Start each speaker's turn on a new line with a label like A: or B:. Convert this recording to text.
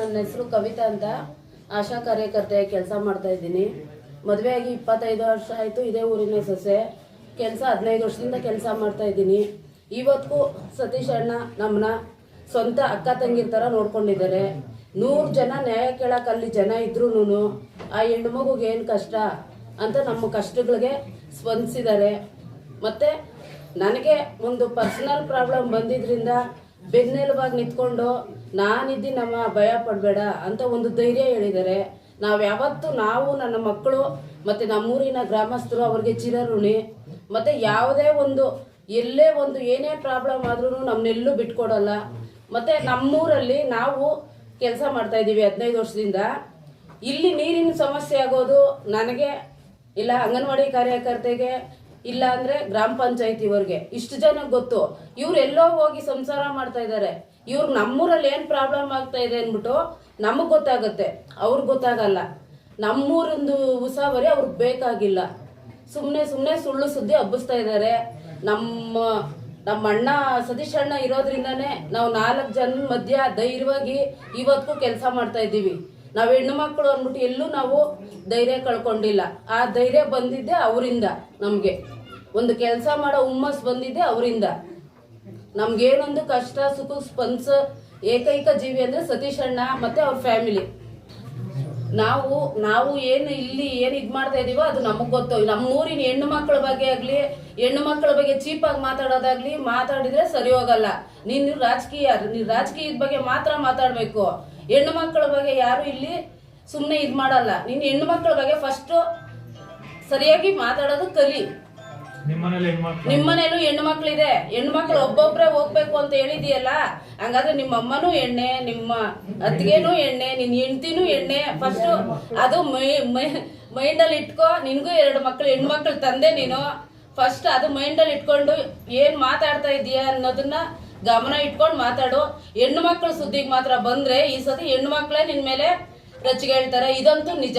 A: ನನ್ನ ಹೆಸರು ಕವಿತಾ ಅಂತ ಆಶಾ ಕಾರ್ಯಕರ್ತೆಯ ಕೆಲಸ ಮಾಡ್ತಾ ಇದ್ದೀನಿ. ಮದುವೆಯಾಗಿ ಇಪ್ಪತ್ತೈದು ವರ್ಷ ಆಯಿತು ಇದೇ ಊರಿನ ಸೊಸೆ. ಕೆಲಸ ಹದಿನೈದು ವರ್ಷದಿಂದ ಕೆಲಸ ಮಾಡ್ತಾ ಇದ್ದೀನಿ. ಇವತ್ತಿಗೂ ಸತೀಶ್ ಅಣ್ಣ ನಮ್ಮನ್ನ ಸ್ವಂತ ಅಕ್ಕ ತಂಗಿರ ಥರ ನೋಡ್ಕೊಂಡಿದ್ದಾರೆ. ನೂರು ಜನ ನ್ಯಾಯ ಕೇಳಕ್ಕೆ ಜನ ಇದ್ರೂ ಆ ಹೆಣ್ಣು ಮಗುಗೆ ಏನು ಕಷ್ಟ ಅಂತ ನಮ್ಮ ಕಷ್ಟಗಳಿಗೆ ಸ್ಪಂದಿಸಿದ್ದಾರೆ. ಮತ್ತು ನನಗೆ ಒಂದು ಪರ್ಸನಲ್ ಪ್ರಾಬ್ಲಮ್ ಬಂದಿದ್ರಿಂದ ಬೆನ್ನೆಲುಬಾಗಿ ನಿಂತ್ಕೊಂಡು ನಾನಿದ್ದು ನಮ್ಮ ಭಯ ಪಡಬೇಡ ಅಂತ ಒಂದು ಧೈರ್ಯ ಹೇಳಿದ್ದಾರೆ ನಾವು ಯಾವತ್ತು ನಾವು, ನನ್ನ ಮಕ್ಕಳು, ಮತ್ತು ನಮ್ಮೂರಿನ ಗ್ರಾಮಸ್ಥರು, ಅವ್ರಿಗೆ ಚಿರಋಣಿ, ಮತ್ತು ಯಾವುದೇ ಒಂದು, ಎಲ್ಲೇ ಒಂದು ಏನೇ ಪ್ರಾಬ್ಲಮ್ ಆದ್ರೂ ನಮ್ಮನ್ನೆಲ್ಲೂ ಬಿಟ್ಕೊಡಲ್ಲ. ಮತ್ತು ನಮ್ಮೂರಲ್ಲಿ ನಾವು ಕೆಲಸ ಮಾಡ್ತಾ ಇದ್ದೀವಿ ಹದಿನೈದು ವರ್ಷದಿಂದ. ಇಲ್ಲಿ ನೀರಿನ ಸಮಸ್ಯೆ ಆಗೋದು ನನಗೆ, ಇಲ್ಲ ಅಂಗನವಾಡಿ ಕಾರ್ಯಕರ್ತೆಗೆ ಇಲ್ಲ ಅಂದ್ರೆ ಗ್ರಾಮ ಇವ್ರಿಗೆ. ಇಷ್ಟು ಜನ ಗೊತ್ತು. ಇವ್ರು ಎಲ್ಲೋ ಹೋಗಿ ಸಂಸಾರ ಮಾಡ್ತಾ ಇದ್ದಾರೆ ಇವ್ರು ನಮ್ಮೂರಲ್ಲಿ ಏನ್ ಪ್ರಾಬ್ಲಮ್ ಆಗ್ತಾ ಇದೆ ಅಂದ್ಬಿಟ್ಟು ನಮಗ್ ಗೊತ್ತಾಗುತ್ತೆ. ಅವ್ರಿಗೆ ಗೊತ್ತಾಗಲ್ಲ. ನಮ್ಮೂರಿಂದು ಉಸಾವರಿ ಅವ್ರಿಗೆ ಬೇಕಾಗಿಲ್ಲ. ಸುಮ್ಮನೆ ಸುಮ್ಮನೆ ಸುಳ್ಳು ಸುದ್ದಿ ಹಬ್ಬಿಸ್ತಾ ಇದ್ದಾರೆ ನಮ್ಮ ನಮ್ಮ ಅಣ್ಣ ಸತೀಶ್ ಅಣ್ಣ ಇರೋದ್ರಿಂದನೇ ನಾವು ನಾಲ್ಕು ಜನ ಮಧ್ಯ ಧೈರ್ಯವಾಗಿ ಇವತ್ತಿಗೂ ಕೆಲಸ ಮಾಡ್ತಾ ಇದ್ದೀವಿ. ನಾವು ಹೆಣ್ಣು ಮಕ್ಕಳು ಅಂದ್ಬಿಟ್ಟು ಎಲ್ಲೂ ನಾವು ಧೈರ್ಯ ಕಳ್ಕೊಂಡಿಲ್ಲ. ಆ ಧೈರ್ಯ ಬಂದಿದ್ದೆ ಅವರಿಂದ ನಮಗೆ. ಒಂದು ಕೆಲಸ ಮಾಡೋ ಹುಮ್ಮಸ್ ಬಂದಿದ್ದೆ ಅವರಿಂದ. ನಮ್ಗೇನೊಂದು ಕಷ್ಟ, ಸುಖ ಸ್ಪನ್ಸ್ ಏಕೈಕ ಜೀವಿ ಅಂದರೆ ಸತೀಶ್ ಅಣ್ಣ ಮತ್ತೆ ಅವ್ರ ಫ್ಯಾಮಿಲಿ. ನಾವು ನಾವು ಏನು ಇಲ್ಲಿ ಏನು ಇದು ಮಾಡ್ತಾ ಇದೀವೋ ಅದು ನಮಗೆ ಗೊತ್ತು. ನಮ್ಮ ಊರಿನ ಹೆಣ್ಣು ಮಕ್ಕಳ ಬಗ್ಗೆ ಆಗಲಿ, ಹೆಣ್ಣು ಮಕ್ಕಳ ಬಗ್ಗೆ ಚೀಪಾಗಿ ಮಾತಾಡೋದಾಗ್ಲಿ ಮಾತಾಡಿದ್ರೆ ಸರಿ ಹೋಗಲ್ಲ. ನೀನು ರಾಜಕೀಯ, ನೀನ್ ರಾಜಕೀಯದ ಬಗ್ಗೆ ಮಾತ್ರ ಮಾತಾಡ್ಬೇಕು. ಹೆಣ್ಣು ಮಕ್ಕಳ ಬಗ್ಗೆ ಯಾರು ಇಲ್ಲಿ ಸುಮ್ಮನೆ ಇದು ಮಾಡಲ್ಲ. ನೀನು ಹೆಣ್ಣು ಮಕ್ಕಳ ಬಗ್ಗೆ ಫಸ್ಟ್ ಸರಿಯಾಗಿ ಮಾತಾಡೋದು ಕಲಿ.
B: ನಿಮ್ಮನೇಲಿ
A: ಹೆಣ್ಣು ಮಕ್ಳಿದೆ. ಹೆಣ್ಣು ಮಕ್ಳು ಒಬ್ಬೊಬ್ರೆ ಹೋಗ್ಬೇಕು ಅಂತ ಹೇಳಿದೀಯಲ್ಲ ಹಂಗಾದ್ರೆ ನಿಮ್ಮ ಅಮ್ಮನೂ ಎಣ್ಣೆ ನಿಮ್ಮ ಅತ್ತಿಗೆನೂ ಎಣ್ಣೆ ನಿನ್ ಹೆಂಡ್ತಿನೂ ಎಣ್ಣೆ ಫಸ್ಟ್ ಅದು ಮೈಂಡ್ ಅಲ್ಲಿ ಇಟ್ಕೋ. ನಿನ್ಗೂ ಎರಡು ಮಕ್ಳು ಹೆಣ್ಣು ಮಕ್ಳು ತಂದೆ ನೀನು. ಫಸ್ಟ್ ಅದು ಮೈಂಡ್ ಅಲ್ಲಿ ಇಟ್ಕೊಂಡು ಏನ್ ಮಾತಾಡ್ತಾ ಇದೀಯ ಅನ್ನೋದನ್ನ ಗಮನ ಇಟ್ಕೊಂಡು ಮಾತಾಡು. ಹೆಣ್ಣು ಮಕ್ಕಳು ಸುದ್ದಿಗೆ ಮಾತ್ರ ಬಂದ್ರೆ ಈ ಸತಿ ಹೆಣ್ಣು ಮಕ್ಕಳೇ ನಿನ್ ಮೇಲೆ ರಚ್ಚಿಗೆ ಹೇಳ್ತಾರೆ. ಇದಂತೂ ನಿಜ.